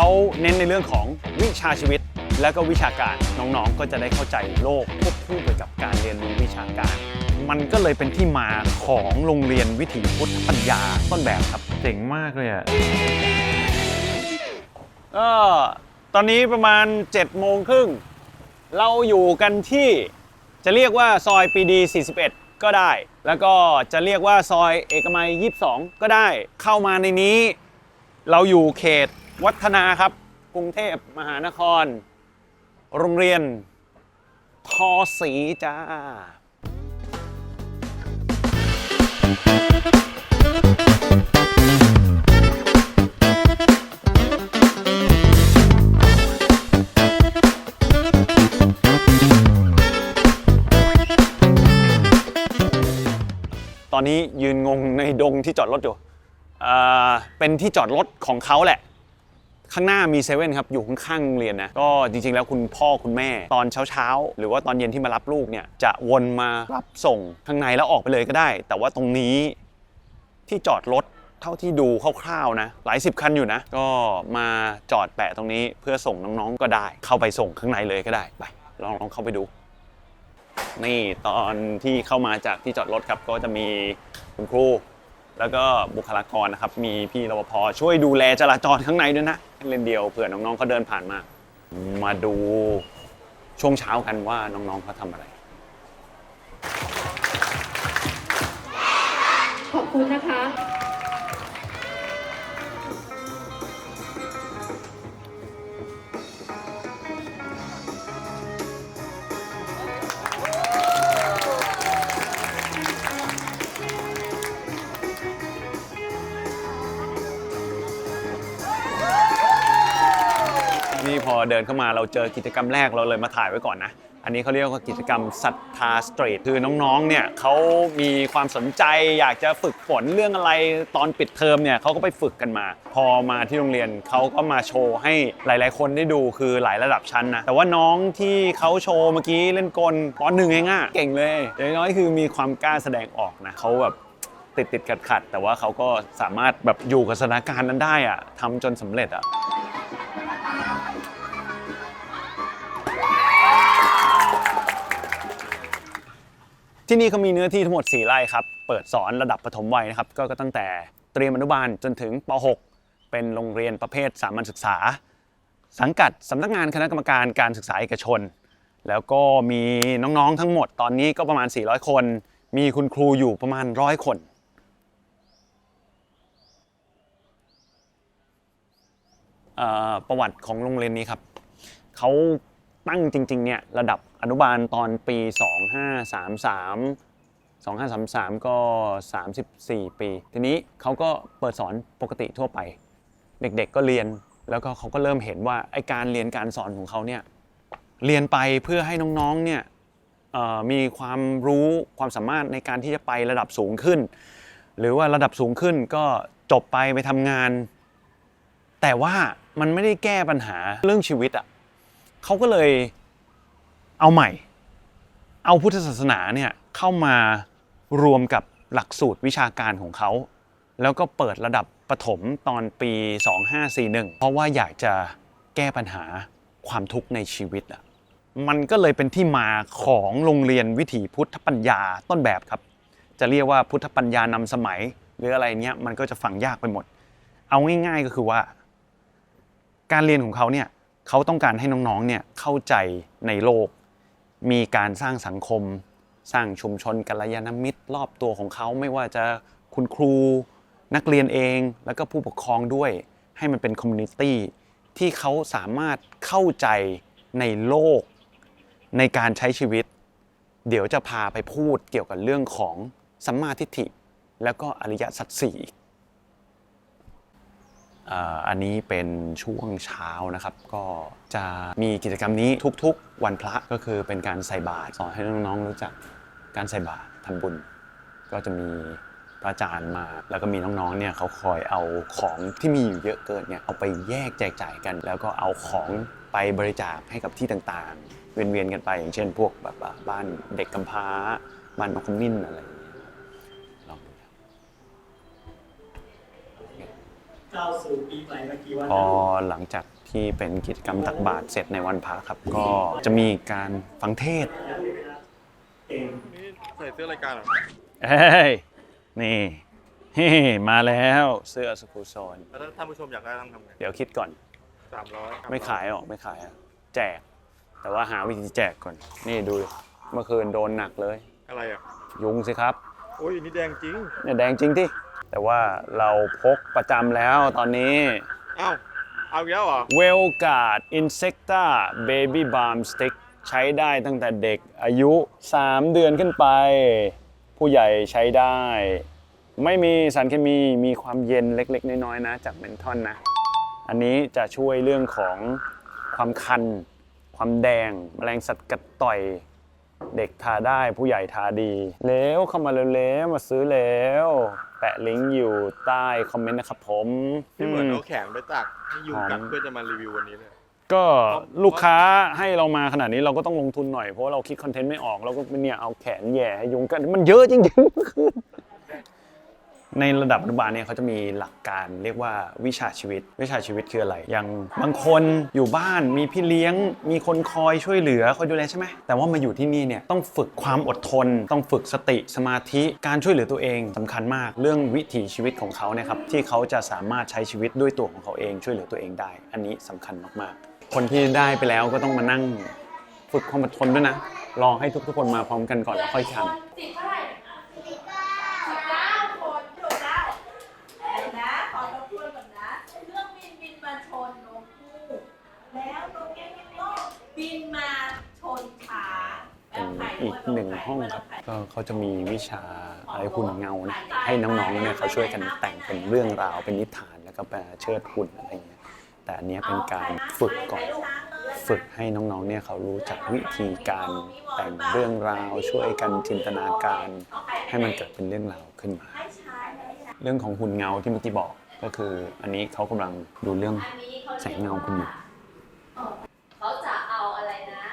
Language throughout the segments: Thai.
เขาเน้นในเรื่องของวิชาชีวิต และก็วิชาการน้องๆ ก็จะได้เข้าใจโลกควบคู่ไปกับการเรียนรู้วิชาการ มันก็เลยเป็นที่มาของโรงเรียนวิถีพุทธปัญญาต้นแบบครับเจ๋งมากเลยอะก็ตอนนี้ประมาณ7โมงครึ่งเราอยู่กันที่จะเรียกว่าซอยปรีดี 41 ก็ได้ แล้วก็จะเรียกว่าซอยเอกมัย 22 ก็ได้ เข้ามาในนี้ เราอยู่เขต วัฒนาครับ กรุงเทพมหานคร โรงเรียนทอสีจ้าตอนนี้ยืนงงในดงที่จอดรถอยู่ เป็นที่จอดรถของเขาแหละ ข้างหน้ามีเซเว่นครับอยู่ข้างๆโรงเรียนนะก็จริงๆแล้วคุณพ่อคุณแม่ ตอนเช้าๆ หรือว่าตอนเย็นที่มารับลูกเนี่ยจะวนมารับส่งข้างในแล้วออกไปเลยก็ได้ แต่ว่าตรงนี้ที่จอดรถเท่าที่ดูคร่าวๆนะหลายสิบคันอยู่นะ ก็มาจอดแปะตรงนี้เพื่อส่งน้องๆก็ได้ เข้าไปส่งข้างในเลยก็ได้ไปลองลองเข้าไปดู นี่ตอนที่เข้ามาจากที่จอดรถครับก็จะมีคุณครูแล้วก็บุคลากรนะครับ มีพี่รปภช่วยดูแลจราจรข้างในด้วยนะ เล่นเดียวเผื่อน้องๆเขาเดินผ่านมา มาดูช่วงเช้ากันว่าน้องๆเขาทำอะไร ขอบคุณนะคะ เดินเข้ามาเราเจอกิจกรรมแรกเราเลยมาถ่ายไว้ก่อนนะ อันนี้เขาเรียกว่ากิจกรรมศรัทธาสตรีทคือน้องๆเนี่ยเขามีความสนใจอยากจะฝึกฝนเรื่องอะไรตอนปิดเทอมเนี่ยเขาก็ไปฝึกกันมา พอมาที่โรงเรียนเขาก็มาโชว์ให้หลาย ๆ คนได้ดูคือหลายระดับชั้นนะแต่ว่าน้องที่เขาโชว์เมื่อกี้เล่นกลปหนึ่งเองอะเก่งเลยอย่างน้อยคือมีความกล้าแสดงออกนะเขาแบบติดติดขัดขัดแต่ว่าเขาก็สามารถแบบอยู่กับสถานการณ์นั้นได้อะทำจนสำเร็จอะ ที่นี่เขามีเนื้อที่ทั้งหมด 4 ไร่ครับ เปิดสอนระดับปฐมวัยนะครับ ก็ตั้งแต่เตรียมอนุบาลจนถึงป .6 เป็นโรงเรียนประเภทสามัญศึกษา สังกัดสำนักงานคณะกรรมการการศึกษาเอกชน แล้วก็มีน้องๆทั้งหมดตอนนี้ก็ประมาณ 400 คน มีคุณครูอยู่ประมาณร้อยคนเอ่อประวัติของโรงเรียนนี้ครับเขาตั้งจริงๆเนี่ยระดับ อนุบาลตอนปี 2533 2533 ก็ 34 ปี ทีนี้เขาก็เปิดสอนปกติทั่วไป เด็กๆก็เรียนแล้วก็เขาก็เริ่มเห็นว่าไอการเรียนการสอนของเขาเนี่ยเรียนไปเพื่อให้น้องๆเนี่ยมีความรู้ความสามารถในการที่จะไประดับสูงขึ้น หรือว่าระดับสูงขึ้นก็จบไปไปทำงาน แต่ว่ามันไม่ได้แก้ปัญหาเรื่องชีวิตอะเขาก็เลย เอาใหม่ เอาพุทธศาสนาเนี่ยเข้ามารวมกับหลักสูตรวิชาการของเขา แล้วก็เปิดระดับประถมตอนปี 2541 เพราะว่าอยากจะแก้ปัญหาความทุกข์ในชีวิตอะมันก็เลยเป็นที่มาของโรงเรียนวิถีพุทธปัญญาต้นแบบครับ จะเรียกว่าพุทธปัญญานำสมัย หรืออะไรเนี้ยมันก็จะฟังยากไปหมด เอาง่ายๆก็คือว่า การเรียนของเขาเนี่ยเขาต้องการให้น้องๆเนี่ยเข้าใจในโลก มีการสร้างสังคม สร้างชุมชนกัลยาณมิตรรอบตัวของเขาไม่ว่าจะคุณครูนักเรียนเอง แล้วก็ผู้ปกครองด้วย ให้มันเป็นคอมมูนิตี้ที่เขาสามารถเข้าใจในโลก ในการใช้ชีวิต เดี๋ยวจะพาไปพูดเกี่ยวกับเรื่องของสัมมาทิฏฐิ แล้วก็อริยสัจสี่ อันนี้เป็นช่วงเช้านะครับ ก็จะมีกิจกรรมนี้ทุกๆ วันพระก็คือเป็นการใส่บาตรสอนให้น้องๆรู้จักการใส่บาตรทำบุญ ก็จะมีพระอาจารย์มา แล้วก็มีน้องๆเนี่ยเขาคอยเอาของที่มีอยู่เยอะเกินเนี่ยเอาไปแยกแจกจ่ายกัน แล้วก็เอาของไปบริจาคให้กับที่ต่างๆ เวียนๆกันไปอย่างเช่น พวกแบบบ้านเด็กกำพร้าบ้านนกขมิ้นอะไร ก้าวสู่ปีใหม่มากี่วันพอหลังจากที่เป็นกิจกรรมตักบาตรเสร็จในวันพระครับ ก็จะมีการฟังเทศน์เองนี่ใส่เสื้อรายการเหรอเฮ้ย นี่เฮ้มาแล้วเสื้อสกูโซน แล้วถ้าท่านผู้ชมอยากได้ต้องทำไงเดี๋ยวคิดก่อน สามร้อยไม่ขายหรอกไม่ขายอะแจก แต่ว่าหาวิธีแจกก่อน นี่ดูดิเมื่อคืนโดนหนักเลย อะไรอะ ยุงสิครับ โอ้ยอันนี่แดงจริง เนี่ยแดงจริงที่ แต่ว่าเราพกประจำแล้วตอนนี้อ้าวเอาอีกแล้วเหรอ w e l g u a r d Insecta Baby Balm Stick ใช้ได้ตั้งแต่เด็กอายุ 3 เดือนขึ้นไป ผู้ใหญ่ใช้ได้ ไม่มีสารเคมีมีความเย็นเล็กๆ น้อยๆนะจากเมนทอนนะ อันนี้จะช่วยเรื่องของความคัน ความแดง แมลงสัตว์กัดต่อยเด็กทาได้ผู้ใหญ่ทาดี แล้วเข้ามาเร็วๆมาซื้อแล้ว แปะลิงก์อยู่ใต้คอมเมนต์นะครับผมที่เหมือนอืมเอาแขนไปตักให้ยุงกัดหอมเพื่อจะมารีวิววันนี้เลยก็ลูกค้าให้เรามาขนาดนี้เราก็ต้องลงทุนหน่อยเพราะว่าเราคิดคอนเทนต์ไม่ออกเราก็เนี่ยเอาแขนแหย่ให้ยุงกันมันเยอะจริงๆ ในระดับอนุบาลเนี่ยเขาจะมีหลักการเรียกว่าวิชาชีวิต วิชาชีวิตคืออะไร อย่างบางคนอยู่บ้านมีพี่เลี้ยง มีคนคอยช่วยเหลือคอยดูแลใช่ไหมแต่ว่ามาอยู่ที่นี่เนี่ยต้องฝึกความอดทน ต้องฝึกสติสมาธิการช่วยเหลือตัวเองสำคัญมากเรื่องวิถีชีวิตของเขาเนี่ยครับที่เขาจะสามารถใช้ชีวิตด้วยตัวของเขาเองช่วยเหลือตัวเองได้ อันนี้สำคัญมากๆ คนที่ได้ไปแล้วก็ต้องมานั่งฝึกความอดทนด้วยนะรอให้ทุกๆคนมาพร้อมกันก่อนแล้วค่อยทำ อีกหนึ่งห้องครับก็เขาจะมีวิชาอะไรหุ่นเงานะให้น้องๆเนี่ยเขาช่วยกันแต่งเป็นเรื่องราวเป็นนิทานแล้วก็แปเชิดหุ่นอะไรอย่างเงี้ยแต่อันเนี้ยเป็นการฝึกก่อนฝึกให้น้องๆเนี่ยเขารู้จักวิธีการแต่งเรื่องราวช่วยกันจินตนาการ ให้มันเกิดเป็นเรื่องราวขึ้นมา เรื่องของหุ่นเงาที่เมื่อกี้บอกก็คืออันนี้เขากำลังดูเรื่องแสงเงาคุณอยู่ เขาจะเอาอะไรนะ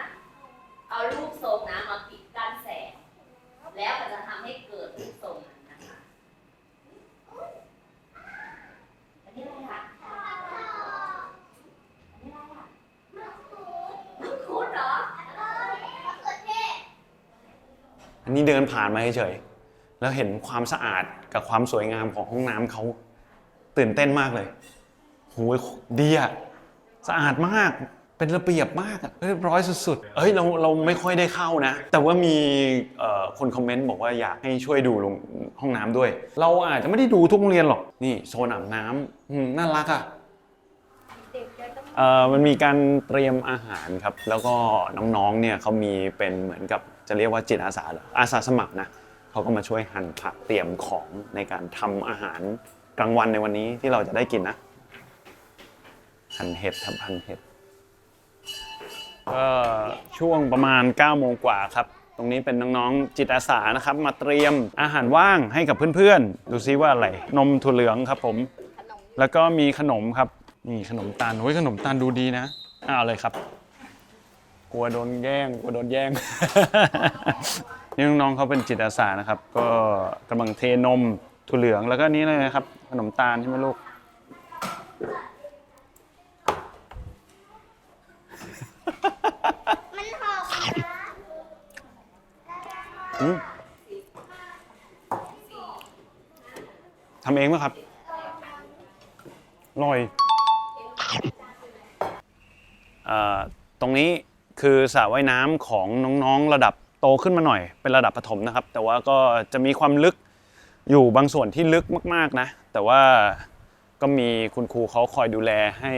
เอารูปทรงนะมาปิดกั้นแสง แล้วมันจะทำให้เกิดรูปทรงนั้นนะคะอันนี้อะไรคะอันนี้อะไรอะมังคุดเหรอ อันนี้เดินผ่านมาเฉยๆแล้วเห็นความสะอาดกับความสวยงามของห้องน้ำเขาตื่นเต้นมากเลยโหยดีอะสะอาดมากเป็นระเบียบมากเรียบร้อยสุดๆเอ้ยเราเราไม่ค่อยได้เข้านะ แต่ว่ามีคนคอมเมนต์บอกว่าอยากให้ช่วยดูโรงห้องน้ำด้วย เราอาจจะไม่ได้ดูทุกโรงเรียนหรอก นี่โซนอาบน้ำอืน่ารักอะเอ่อมันมีการเตรียมอาหารครับ แล้วก็น้องๆเนี่ยเขามีเป็นเหมือนกับ จะเรียกว่าจิตอาสาหรออาสาสมัครนะเขาก็มาช่วยหั่นผักเตรียมของในการทำอาหารกลางวันในวันนี้ที่เราจะได้กินนะหั่นเห็ดครับหั่นเห็ดก็ช่วงประมาณ9โมงกว่าครับ ตรงนี้เป็นน้องๆจิตอาสานะครับ มาเตรียมอาหารว่างให้กับเพื่อนๆ ดูซิว่าอะไร นมถั่วเหลืองครับผม แล้วก็มีขนมครับ นี่ขนมตาลโอ้ยขนมตาลดูดีนะเอ้าวเลยครับ ลัวโดนแย่งกลัวโดนแย่ง นี่น้องๆเขาเป็นจิตอาสานะครับ ก็กำลังเทนมถั่วเหลืองแล้วก็นี่เลยนะครับขนมตาลใช่ไหมลูก มันหอมนะอืมทำเองไหมครับอร่อยเอ่อตรงนี้ คือสระว่ายน้ำของน้องๆระดับโตขึ้นมาหน่อย เป็นระดับประถมนะครับ แต่ว่าก็จะมีความลึกอยู่บางส่วนที่ลึกมากๆนะ แต่ว่าก็มีคุณครูเขาคอยดูแลให้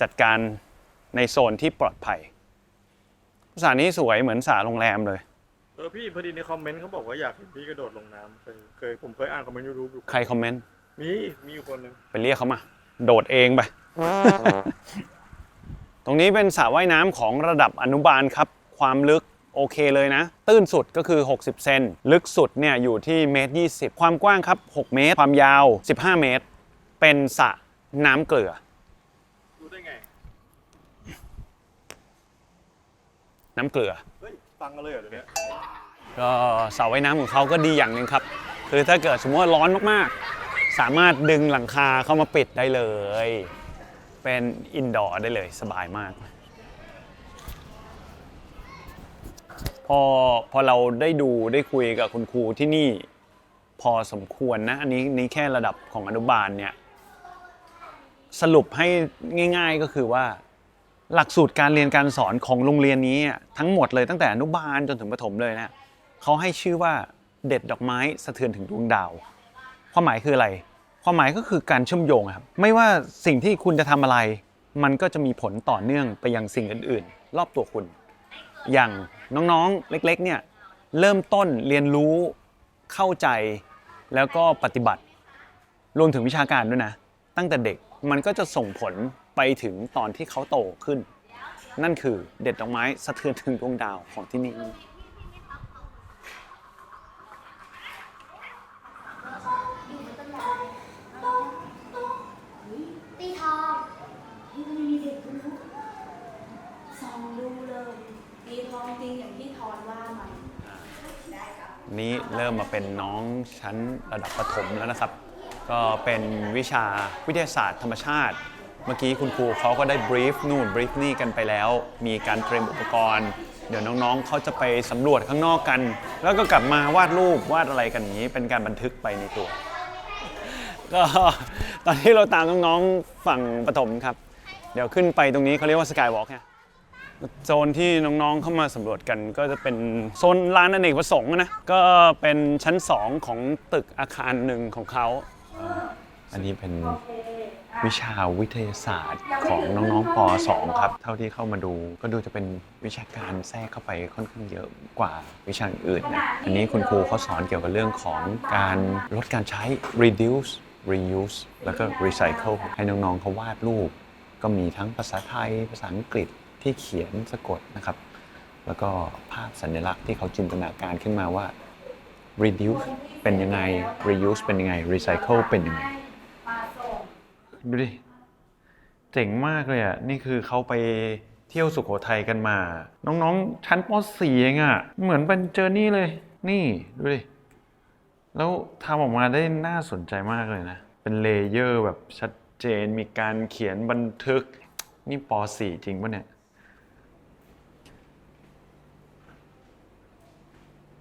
จัดการในโซนที่ปลอดภัยสระนี้สวยเหมือนสระโรงแรมเลย เออพี่พอดีในคอมเมนต์เขาบอกว่าอยากเห็นพี่กระโดดลงน้ำเคยเคยผมเคยอ่านคอมเมนต์ยูทูบอยู่ใครคอมเมนต์มีมีอยู่คนหนึ่งไปเรียกเขามา โดดเองไป ตรงนี้เป็นสระว่ายน้ำของระดับอนุบาลครับ ความลึกโอเคเลยนะ ตื้นสุดก็คือ 60 เซน ลึกสุดเนี่ยอยู่ที่เมตร 20 ความกว้างครับ 6 เมตร ความยาว 15 เมตร เป็นสระน้ำเกลือ รู้ได้ไง น้ำเกลือ เฮ้ย ฟังกันเลยเหรอเดี๋ยวนี้ก็สระว่ายน้ำของเขาก็ดีอย่างหนึ่งครับ คือถ้าเกิดสมมติว่าร้อนมากๆ สามารถดึงหลังคาเข้ามาปิดได้เลย เป็นอินดอร์ได้เลยสบายมาก พอพอเราได้ดูได้คุยกับคุณครูที่นี่พอสมควรนะ อันนี้นี่แค่ระดับของอนุบาลเนี่ย สรุปให้ง่าย ๆก็คือว่า หลักสูตรการเรียนการสอนของโรงเรียนนี้ทั้งหมดเลยตั้งแต่อนุบาลจนถึงประถมเลยนะเขาให้ชื่อว่าเด็ดดอกไม้สะเทือนถึงดวงดาว ความหมายคืออะไร ความหมายก็คือการเชื่อมโยงครับไม่ว่าสิ่งที่คุณจะทำอะไร มันก็จะมีผลต่อเนื่องไปยังสิ่งอื่น ๆ รอบตัวคุณ อย่างน้องๆเล็กๆเนี่ยเริ่มต้นเรียนรู้เข้าใจแล้วก็ปฏิบัติ รวมถึงวิชาการด้วยนะ ตั้งแต่เด็กมันก็จะส่งผลไปถึงตอนที่เขาโตขึ้น นั่นคือเด็ดดอกไม้สะเทือนถึงดวงดาวของที่นี่ ตีทอง ที่มีเด็กรู้ส่องดูเลย ตีทองจริงอย่างที่ทอนว่าไหมได้ครับ นี้เริ่มมาเป็นน้องชั้นระดับประถมแล้วนะครับ ก็เป็นวิชาวิทยาศาสตร์ธรรมชาติ เมื่อกี้คุณครูเขาก็ได้บรีฟนู่นบรีฟนี่กันไปแล้ว มีการเตรียมอุปกรณ์ เดี๋ยวน้องๆ เขาจะไปสำรวจข้างนอกกัน แล้วก็กลับมาวาดรูปวาดอะไรกันอย่างนี้ เป็นการบันทึกไปในตัว ก็ตอนนี้เราตามน้องๆฝั่งประถมครับ เดี๋ยวขึ้นไปตรงนี้เขาเรียกว่าสกายวอล์กเนี่ย โซนที่น้องๆเข้ามาสำรวจกันก็จะเป็นโซนร้านอเนกประสงค์นะก็เป็นชั้น 2 ของตึกอาคารหนึ่งของเขาอันนี้เป็นวิชาวิทยาศาสตร์ของน้องๆป .2 ครับ เท่าที่เข้ามาดูก็ดูจะเป็นวิชาการแทรกเข้าไปค่อนข้างเยอะกว่าวิชาอื่นนะอันนี้คุณครูเขาสอนเกี่ยวกับเรื่องของการลดการใช้ reduce reuse แล้วก็ recycle ให้น้องๆเขาวาดรูป ก็มีทั้งภาษาไทย ภาษาอังกฤษ ที่เขียนสะกดนะครับ แล้วก็ภาพสัญลักษณ์ที่เขาจินตนาการขึ้นมาว่า reduce เป็นยังไง reuse เป็นยังไง recycle เป็นยังไง ดูดิ เจ๋งมากเลยอะ นี่คือเขาไปเที่ยวสุโขทัยกันมา น้องๆ ชั้นป .4 เองอะ เหมือนเป็นเจอร์นี่เลย นี่ ดูดิ แล้วทำออกมาได้น่าสนใจมากเลยนะ เป็นเลเยอร์แบบชัดเจน มีการเขียนบันทึก นี่ป .4 จริงปะเนี่ย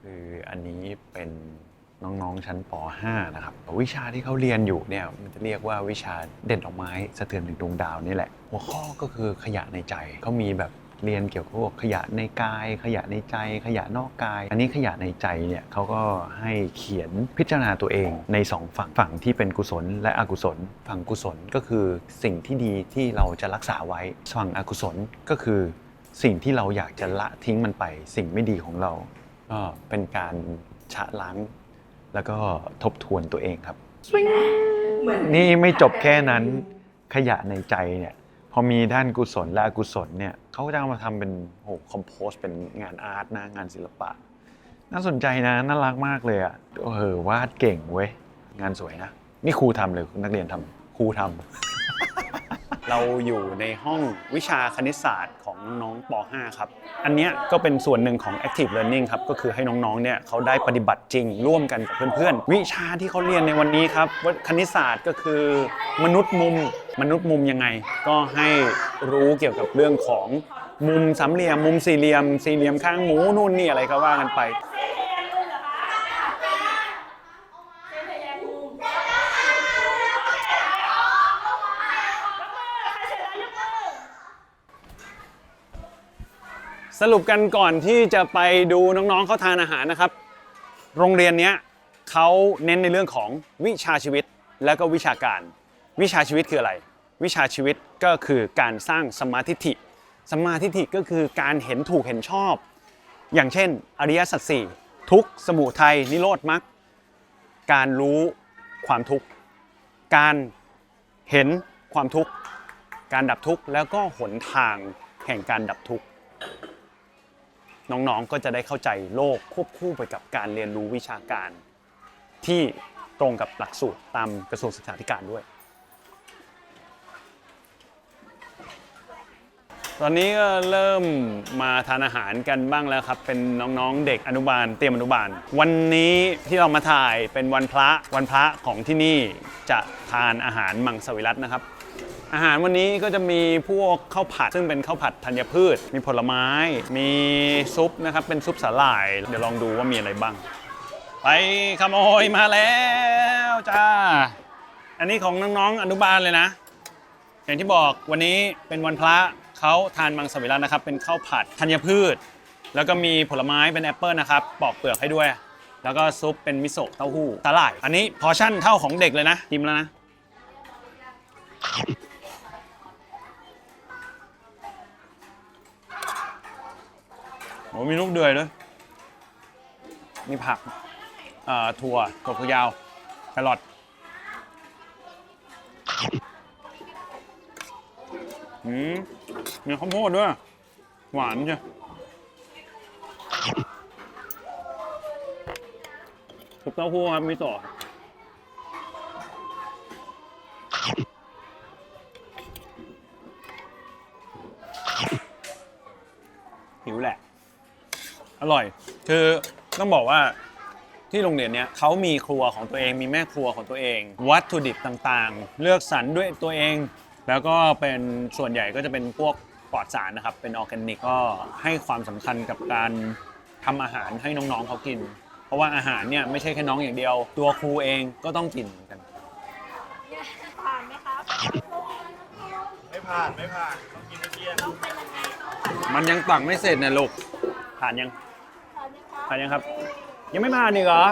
คืออันนี้เป็นน้องๆชั้นป .5 นะครับวิชาที่เขาเรียนอยู่เนี่ยมันจะเรียกว่าวิชาเด่นดอกไม้สะเทือนถึงดวงดาวนี่แหละ หัวข้อก็คือขยะในใจเขามีแบบเรียนเกี่ยวกับพวกขยะในกาย ขยะในใจ ขยะนอกกาย อันนี้ขยะในใจเนี่ยเขาก็ให้เขียนพิจารณาตัวเองในสองฝั่งฝั่งที่เป็นกุศล และอกุศล ฝั่งกุศลก็คือสิ่งที่ดีที่เราจะรักษาไว้ ฝั่งอกุศลก็คือ สิ่งที่เราอยากจะละทิ้งมันไป สิ่งไม่ดีของเรา ก็เป็นการชะล้าง แล้วก็ทบทวนตัวเองครับ เหมือนนี่ไม่จบแค่นั้นขยะในใจเนี่ย พอมีด้านกุศลและอกุศลเนี่ยเขาก็จะเอามาทำเป็นโอ้คอมโพสเป็นงานอาร์ตนะงานศิลปะ น่าสนใจนะน่ารักมากเลยอะเออวาดเก่งเว้ยงานสวยนะนี่ครูทำเลยนักเรียนทำครูทำ เราอยู่ในห้องวิชาคณิตศาสตร์ของน้องป .5 ครับ อันเนี้ยก็เป็นส่วนหนึ่งของ active learning ครับ ก็คือให้น้องๆ เนี่ยเขาได้ปฏิบัติจริงร่วมกันกับเพื่อนๆ วิชาที่เขาเรียนในวันนี้ครับว่าคณิตศาสตร์ก็คือมนุษย์มุม มนุษย์มุมยังไง ก็ให้รู้เกี่ยวกับเรื่องของมุมสามเหลี่ยม มุมสี่เหลี่ยม สี่เหลี่ยมข้างหมูนู่นนี่อะไรก็ว่ากันไป เส้นทะแยงมุมเหรอคะเส้นทะแยงมุมยกมือใครเสร็จแล้วยกมือ สรุปกันก่อนที่จะไปดูน้องๆเขาทานอาหารนะครับ โรงเรียนเนี้ยเขาเน้นในเรื่องของวิชาชีวิตและก็วิชาการ วิชาชีวิตคืออะไร วิชาชีวิตก็คือการสร้างสมาธิิสมาธิิก็คือการเห็นถูกเห็นชอบ อย่างเช่น อริยสัจสี่ทุกสมุทัยนิโรธมรรคการรู้ความทุกข์การเห็นความทุกข์การดับทุกข์แล้วก็หนทางแห่งการดับทุกข์ น้องๆ ก็จะได้เข้าใจโลกควบคู่ไปกับการเรียนรู้วิชาการ ที่ตรงกับหลักสูตรตามกระทรวงศึกษาธิการด้วย ตอนนี้ก็เริ่มมาทานอาหารกันบ้างแล้วครับ เป็นน้องๆ เด็กอนุบาลเตรียมอนุบาล วันนี้ที่เรามาถ่ายเป็นวันพระวันพระของที่นี่จะทานอาหารมังสวิรัตนะครับ อาหารวันนี้ก็จะมีพวกข้าวผัด ซึ่งเป็นข้าวผัดธัญพืช มีผลไม้ มีซุปนะครับ เป็นซุปสาหร่าย เดี๋ยวลองดูว่ามีอะไรบ้าง ไปขโมยมาแล้วจ้า อันนี้ของน้องๆอนุบาลเลยนะ อย่างที่บอกวันนี้เป็นวันพระเขาทานมังสวิรัตนะครับ เป็นข้าวผัดธัญพืช แล้วก็มีผลไม้เป็นแอปเปิลนะครับ ปอกเปลือกให้ด้วย แล้วก็ซุปเป็นมิโซะเต้าหู้สาหร่าย อันนี้พอชั่นเท่าของเด็กเลยนะกินแล้วนะ โอมีลูกเดือยด้วย มีผักเอ่อถั่วถั่วฝักยาวแครอทอืมมีข้าวโพดด้วย หวานใช่ซุปเต้าหู้ครับ มีต่อหิวแหละ อร่อย คือต้องบอกว่าที่โรงเรียนเนี้ยเขามีครัวของตัวเองมีแม่ครัวของตัวเอง วัตถุดิบต่างๆ เลือกสรรด้วยตัวเอง แล้วก็เป็นส่วนใหญ่ก็จะเป็นพวกปลอดสารนะครับ เป็นออร์แกนิกก็ให้ความสำคัญกับการทำอาหารให้น้องๆเขากิน เพราะว่าอาหารเนี่ยไม่ใช่แค่น้องอย่างเดียว ตัวครูเองก็ต้องกินเหมือนกันผ่านไหมครับไม่ผ่านไม่ผ่านต้องกินให้เที่ยงต้องเป็นยังไงต้องผ่านมันยังตักไม่เสร็จนะลูกผ่านยัง ผ่านไหมครับผ่านยังครับ ยังไม่ผ่านอีกเหรอ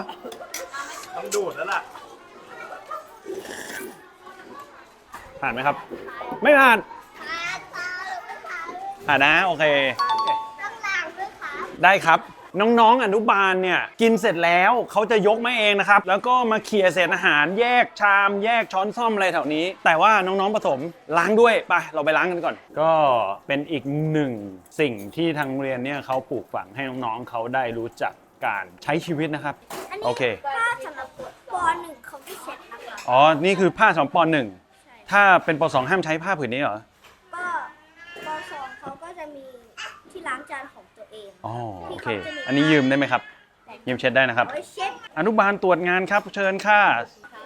ต้องดูดแล้วล่ะ ผ่านไหมครับ ไม่ผ่าน ผ่านนะ โอเค ต้องล้างด้วยครับ ได้ครับ น้องๆอนุบาลเนี่ยกินเสร็จแล้วเขาจะยกมาเองนะครับ แล้วก็มาเคลียร์เศษอาหารแยกชามแยกช้อนซ่อมอะไรแถวนี้ แต่ว่าน้องๆผสมล้างด้วยไปเราไปล้างกันก่อน ก็เป็นอีกหนึ่งสิ่งที่ทางโรงเรียนเนี่ยเขาปลูกฝังให้น้องๆเขาได้รู้จักการใช้ชีวิตนะครับ อันนี้โอเคถ้าสำหรับปหนึ่งเขาพิเศษนะคะอ๋อ นี่คือผ้าสองปหนึ่ง ใช่ถ้าเป็นปสองห้ามใช้ผ้าผืนนี้เหรอ ก็ปสองเขาก็จะมีที่ล้างจานของตัวเองอ๋อโอเค อันนี้ยืมได้ไหมครับ ยืมเช็ดได้นะครับเอาไว้เช็ดอนุบาลตรวจงานครับเชิญค่ะ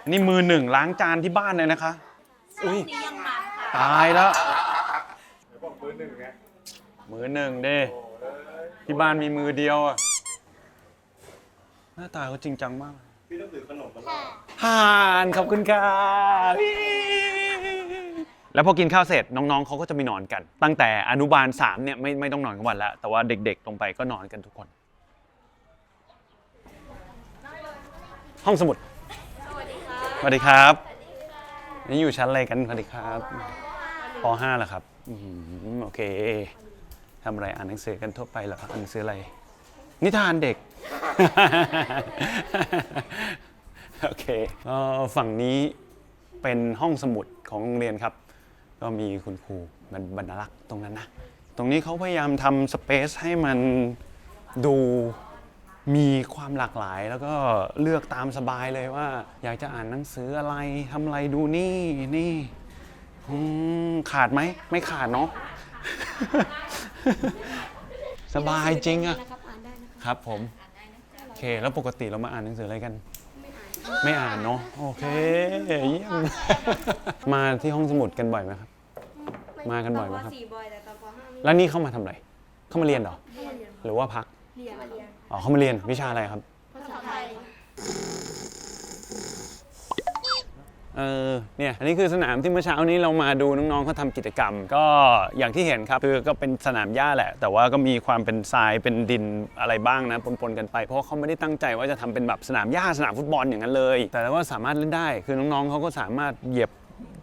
อันนี้มือหนึ่งล้างจานที่บ้านเลยนะคะ อุ้ยนี่ยังมันค่ะตายแล้วเดี๋ยวบอกเบอร์หนึ่งไงมือหนึ่งเด้ที่บ้านมีมือเดียวอะหน้าตาเขาจริงจังมากพี่ต้องถือขนมมาล่อผ่านขอบคุณค่ะ แล้วพอกินข้าวเสร็จน้องๆเขาก็จะมีนอนกัน ตั้งแต่อนุบาล3เนี่ยไม่ไม่ต้องนอนกันวันแล้วแต่ว่าเด็กๆลงไปก็นอนกันทุกคน ห้องสมุดสวัสดีครับ นี่อยู่ชั้นอะไรกันสวัสดีครับป .5 เหรอครับอืมโอเคทำอะไรอ่านหนังสือกันทั่วไปเหรอครับอ่านหนังสืออะไร นิทานเด็ก โอเคเอ่อฝั่งนี้เป็นห้องสมุดของโรงเรียนครับ ก็มีคุณครูบรรบรรลักษ์ตรงนั้นนะ ตรงนี้เขาพยายามทำสเปซให้มันดูมีความหลากหลาย แล้วก็เลือกตามสบายเลยว่า อยากจะอ่านหนังสืออะไรทำอะไรดูนี่นี่อืมขาดไหม ไม่ขาดเนาะสบายจริงอะนะครับอ่านได้นะครับครับผมโอเค แล้วปกติเรามาอ่านหนังสืออะไรกัน ไม่อ่านเนาะโอเคเยี่ยมมาที่ห้องสมุดกันบ่อยไหมครับ มากันบ่อยไหมครับ สี่บ่อยแต่ตอนปห้าไม่แล้วนี่เข้ามาทำอะไร เข้ามาเรียนเหรอหรือว่าพัก เรียนเรียนอ๋อ เข้ามาเรียนวิชาอะไรครับ ภาษาไทยเออเนี่ยอันนี้คือสนามที่เมื่อเช้านี้เรามาดูน้องๆเขาทำกิจกรรม ก็อย่างที่เห็นครับคือก็เป็นสนามหญ้าแหละ แต่ว่าก็มีความเป็นทรายเป็นดินอะไรบ้างนะปนๆกันไป เพราะว่าเขาไม่ได้ตั้งใจว่าจะทำเป็นแบบสนามหญ้าสนามฟุตบอลอย่างนั้นเลย แต่ว่าสามารถเล่นได้ คือน้องๆเขาก็สามารถเหยียบ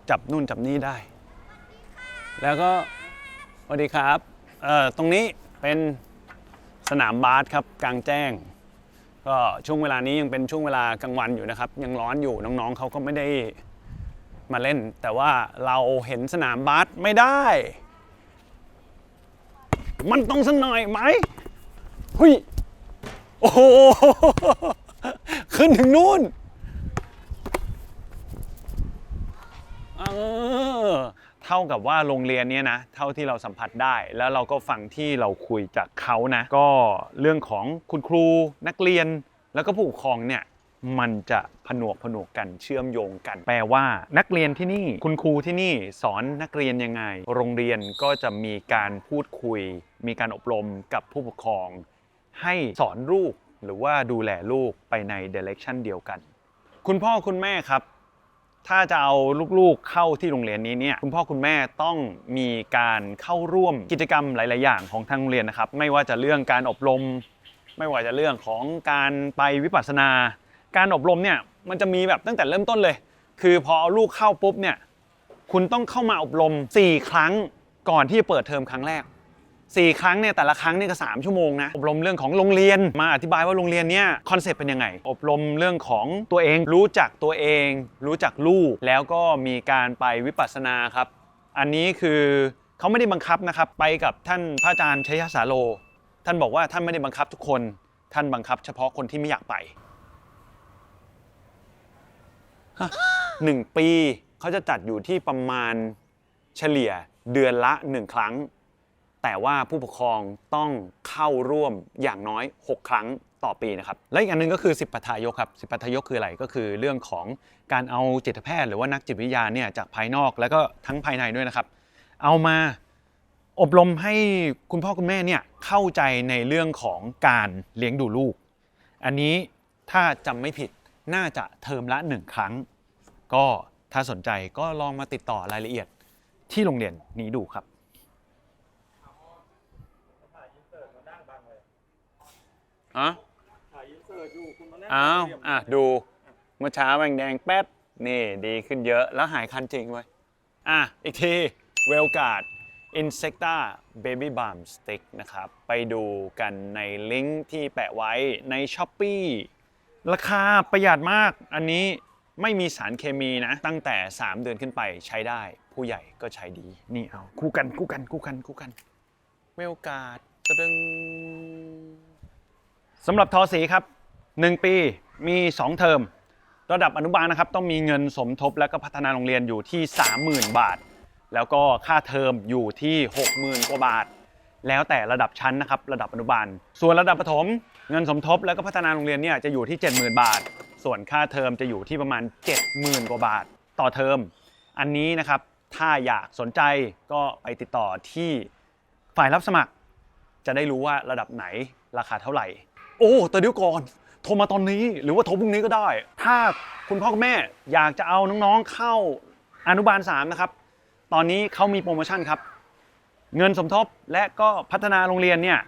จับนู่นจับนี่ได้ แล้วก็สวัสดีครับเอ่อตรงนี้เป็นสนามบาสครับกลางแจ้ง ก็ช่วงเวลานี้ยังเป็นช่วงเวลากลางวันอยู่นะครับ ยังร้อนอยู่น้องๆเขาก็ไม่ได้มาเล่น แต่ว่าเราเห็นสนามบาสไม่ได้ มันต้องสักหน่อยไหมหุยโอ้โหขึ้นถึงนู่นเออ เท่ากับว่าโรงเรียนเนี้ยนะเท่าที่เราสัมผัสได้ แล้วเราก็ฟังที่เราคุยจากเขานะ ก็เรื่องของคุณครูนักเรียน แล้วก็ผู้ปกครองเนี่ยมันจะผนวกผนวกกันเชื่อมโยงกัน แปลว่า นักเรียนที่นี่คุณครูที่นี่สอนนักเรียนยังไง โรงเรียนก็จะมีการพูดคุย มีการอบรมกับผู้ปกครอง ให้สอนลูกหรือว่าดูแลลูกไปในเดเร c ชันเดียวกัน คุณพ่อคุณแม่ครับ ถ้าจะเอาลูกๆเข้าที่โรงเรียนนี้เนี่ยคุณพ่อคุณแม่ต้องมีการเข้าร่วมกิจกรรมหลาย ๆ อย่างของทางโรงเรียนนะครับไม่ว่าจะเรื่องการอบรม ไม่ว่าจะเรื่องของการไปวิปัสสนา การอบรมเนี่ยมันจะมีแบบตั้งแต่เริ่มต้นเลย คือพอเอาลูกเข้าปุ๊บเนี่ยคุณต้องเข้ามาอบรม 4 ครั้งก่อนที่จะเปิดเทอมครั้งแรก สี่ครั้งเนี่ยแต่ละครั้งเนี่ยก็สามชั่วโมงนะอบรมเรื่องของโรงเรียนมาอธิบายว่าโรงเรียนเนี่ยคอนเซปต์เป็นยังไง อบรมเรื่องของตัวเองรู้จักตัวเอง รู้จักลูก แล้วก็มีการไปวิปัสสนาครับ อันนี้คือเขาไม่ได้บังคับนะครับ ไปกับท่านพระอาจารย์ชัยสาโล ท่านบอกว่าท่านไม่ได้บังคับทุกคน ท่านบังคับเฉพาะคนที่ไม่อยากไปหนึ่งปีเขาจะจัดอยู่ที่ประมาณเฉลี่ยเดือนละหนึ่งครั้ง แต่ว่าผู้ปกครองต้องเข้าร่วมอย่างน้อย 6 ครั้งต่อปีนะครับ และอีกอันหนึงก็คือ 10ปัทายกครับ10ปัทายกคืออะไรก็คือเรื่องของการเอาจิตแพทย์หรือว่านักจิตวิทยาเนี่ยจากภายนอกแล้วก็ทั้งภายในด้วยนะครับ เอามาอบรมให้คุณพ่อคุณแม่เนี่ยเข้าใจในเรื่องของการเลี้ยงดูลูก อันนี้ถ้าจำไม่ผิดน่าจะเทอมละหนึ่งครั้ง ก็ถ้าสนใจก็ลองมาติดต่อรายละเอียดที่โรงเรียนนี้ดูครับ ถ่ายอินเสิร์ตมานั่งบังเลย ฮะถ่ายอินเสิร์ตอยู่คุณมานั่งอ้าวเตรียมอะดูเมื่อเช้าแดงแดงแป๊ดนี่ดีขึ้นเยอะแล้วหายคันจริงเว้ยอะอีกทีเวลการ์ด Insecta Baby Balm Stick นะครับ ไปดูกันในลิงก์ที่แปะไว้ใน s h อ p e e ราคาประหยัดมาก อันนี้ไม่มีสารเคมีนะ ตั้งแต่ 3 เดือนขึ้นไปใช้ได้ ผู้ใหญ่ก็ใช้ดี นี่เอา คู่กันคู่กันคู่กันคู่กัน เวลการ์ดตะดึง สำหรับทอสีครับ 1 ปีมี 2 เทอม ระดับอนุบาลนะครับต้องมีเงินสมทบและก็พัฒนาโรงเรียนอยู่ที่ 30,000 บาท แล้วก็ค่าเทอมอยู่ที่ 60,000 กว่าบาท แล้วแต่ระดับชั้นนะครับระดับอนุบาล ส่วนระดับประถมเงินสมทบแล้วก็พัฒนาโรงเรียนเนี่ยจะอยู่ที่ 70,000 บาท ส่วนค่าเทอมจะอยู่ที่ประมาณ 70,000 กว่าบาท ต่อเทอม อันนี้นะครับถ้าอยากสนใจก็ไปติดต่อที่ฝ่ายรับสมัคร จะได้รู้ว่าระดับไหนราคาเท่าไหร่ โอ้แต่เดี๋ยวก่อน โทรมาตอนนี้หรือว่าโทรพรุ่งนี้ก็ได้ ถ้าคุณพ่อคุณแม่อยากจะเอาน้องๆเข้าอนุบาล3นะครับ ตอนนี้เขามีโปรโมชั่นครับ เงินสมทบและก็พัฒนาโรงเรียนเนี่ย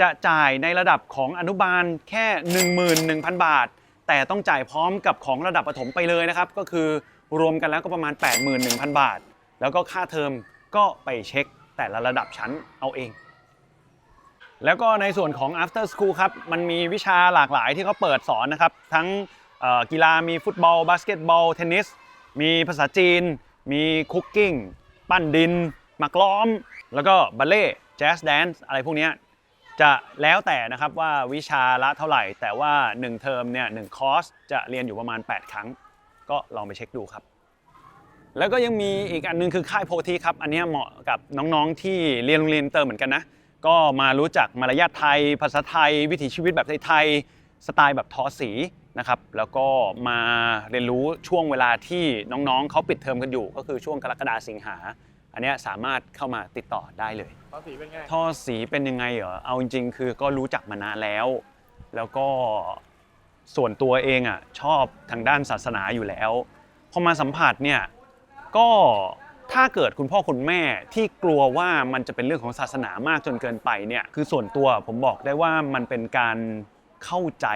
จะจ่ายในระดับของอนุบาลแค่ 11,000 บาท แต่ต้องจ่ายพร้อมกับของระดับประถมไปเลยนะครับ ก็คือรวมกันแล้วก็ประมาณ 81,000 บาท แล้วก็ค่าเทอมก็ไปเช็คแต่ละระดับชั้นเอาเอง แล้วก็ในส่วนของ after school ครับ มันมีวิชาหลากหลายที่เขาเปิดสอนนะครับ ทั้งกีฬามีฟุตบอล บาสเกตบอล เทนนิส มีภาษาจีน มีคุกกิ้ง ปั้นดิน มักล้อม แล้วก็บัลเล่แจ๊สแดนซ์อะไรพวกนี้จะแล้วแต่นะครับว่าวิชาละเท่าไหร่ แต่ว่า 1 เทอมเนี่ยหคอร์สจะเรียนอยู่ประมาณ 8 ครั้ง ก็ลองไปเช็คดูครับ แล้วก็ยังมีอีกอันหนึงคือค่ายโพธิครับ อันนี้เหมาะกับน้องๆที่เรียนโรงเรียนเตอร์เหมือนกันนะ ก็มารู้จักมารยาทไทย ภาษาไทย วิถีชีวิตแบบไทยๆสไตล์แบบทอสีนะครับแล้วก็มาเรียนรู้ช่วงเวลาที่น้องๆเขาปิดเทอมกันอยู่ ก็คือช่วงกรกฎาสิงหา อันเนี้ยสามารถเข้ามาติดต่อได้เลย ภาษีเป็นไง ท่อสีเป็นยังไงเหรอ เอาจริงๆ คือก็รู้จักมานานแล้ว แล้วก็ส่วนตัวเองอะชอบทางด้านศาสนาอยู่แล้ว พอมาสัมผัสเนี่ยก็ ถ้าเกิดคุณพ่อคุณแม่ที่กลัวว่ามันจะเป็นเรื่องของศาสนามากจนเกินไปเนี่ยคือส่วนตัวผมบอกได้ว่ามันเป็นการเข้าใจ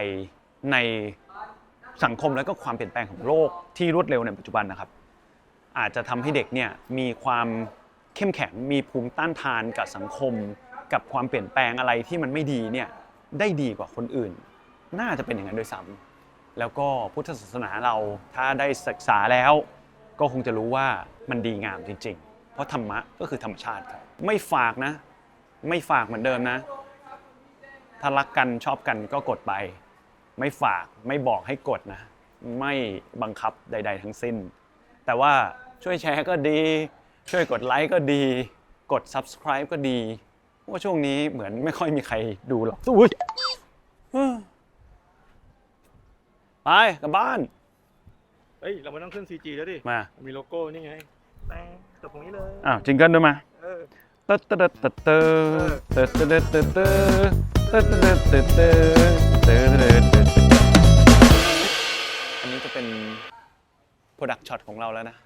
ในสังคมและก็ความเปลี่ยนแปลงของโลกที่รวดเร็วในปัจจุบันนะครับ อาจจะทำให้เด็กเนี่ยมีความเข้มแข็งมีภูมิต้านทานกับสังคม กับความเปลี่ยนแปลงอะไรที่มันไม่ดีเนี่ยได้ดีกว่าคนอื่น น่าจะเป็นอย่างนั้นด้วยซ้ำแล้วก็พุทธศาสนาเราถ้าได้ศึกษาแล้ว ก็คงจะรู้ว่า มันดีงามจริง ๆ เพราะธรรมะก็คือธรรมชาติครับ ไม่ฝากนะ ไม่ฝากเหมือนเดิมนะ ถ้ารักกันชอบกันก็กดไป ไม่ฝากไม่บอกให้กดนะ ไม่บังคับใด ๆ ทั้งสิ้น แต่ว่าช่วยแชร์ก็ดี ช่วยกดไลค์ก็ดี กด subscribe ก็ดีเพราะว่าช่วงนี้เหมือนไม่ค่อยมีใครดูหรอกอุ้ยเฮ้อไปกลับบ้าน เอ้ย เราไม่ต้องขึ้น CG แล้วดิ มา มีโลโก้นี่ไง แม่งจบตรงนี้เลยอ้าวจิงเกิลด้วยมาเออตึ๊ดตึ๊ดตึ๊ดตึ๊ดตึ๊ดตึ๊ดตึ๊ดตึ๊ดตึ๊ดตึ๊ดตึ๊ดตึ๊ดตึ๊ดตึ๊ดตึ๊ดตึ๊ดตึ๊ดอันนี้จะเป็น product shot ของเราแล้วนะ